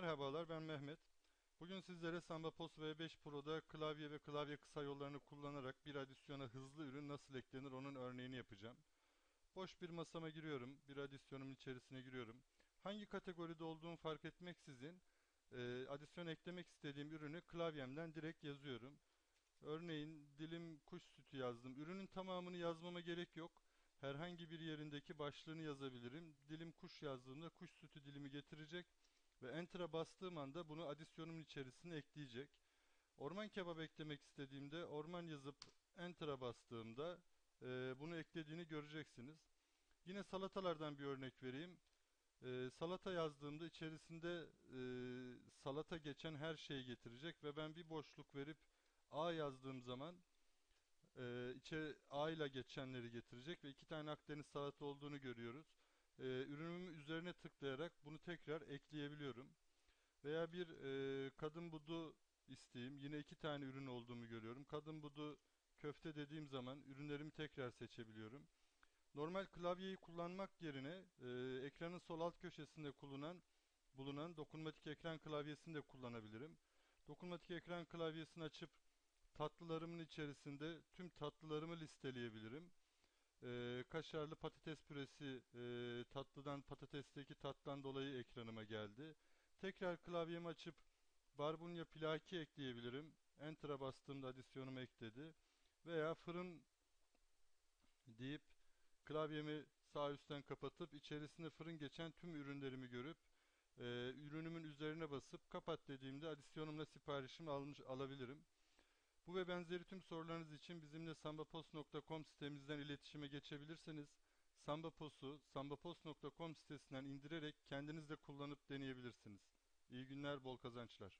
Merhabalar ben Mehmet. Bugün sizlere Samba Post V5 Pro'da klavye ve klavye kısa yollarını kullanarak bir adisyona hızlı ürün nasıl eklenir onun örneğini yapacağım. Boş bir masama giriyorum. Bir adisyonumun içerisine giriyorum. Hangi kategoride olduğumu fark etmeksizin e, adisyon eklemek istediğim ürünü klavyemden direkt yazıyorum. Örneğin dilim kuş sütü yazdım. Ürünün tamamını yazmama gerek yok. Herhangi bir yerindeki başlığını yazabilirim. Dilim kuş yazdığımda kuş sütü dilimi getirecek ve Enter'a bastığım anda bunu adisyonumun içerisine ekleyecek. Orman kebabı eklemek istediğimde orman yazıp Enter'a bastığımda e, bunu eklediğini göreceksiniz. Yine salatalardan bir örnek vereyim. E, salata yazdığımda içerisinde e, salata geçen her şeyi getirecek ve ben bir boşluk verip A yazdığım zaman e, içe A ile geçenleri getirecek ve iki tane Akdeniz salata olduğunu görüyoruz. E, ürünümün üzerine tıklayarak bunu tekrar ekleyebiliyorum. Veya bir e, kadın budu isteyeyim. Yine iki tane ürün olduğumu görüyorum. Kadın budu köfte dediğim zaman ürünlerimi tekrar seçebiliyorum. Normal klavyeyi kullanmak yerine e, ekranın sol alt köşesinde bulunan bulunan dokunmatik ekran klavyesini de kullanabilirim. Dokunmatik ekran klavyesini açıp tatlılarımın içerisinde tüm tatlılarımı listeleyebilirim. Ee, kaşarlı patates püresi e, tatlıdan patatesteki tattan dolayı ekranıma geldi. Tekrar klavyemi açıp barbunya plaki ekleyebilirim. Enter'a bastığımda adisyonumu ekledi. Veya fırın deyip klavyemi sağ üstten kapatıp içerisinde fırın geçen tüm ürünlerimi görüp e, ürünümün üzerine basıp kapat dediğimde adisyonumla siparişimi almış alabilirim. Bu ve benzeri tüm sorularınız için bizimle sambapost.com sitemizden iletişime geçebilirsiniz. Sambapost'u sambapost.com sitesinden indirerek kendiniz de kullanıp deneyebilirsiniz. İyi günler, bol kazançlar.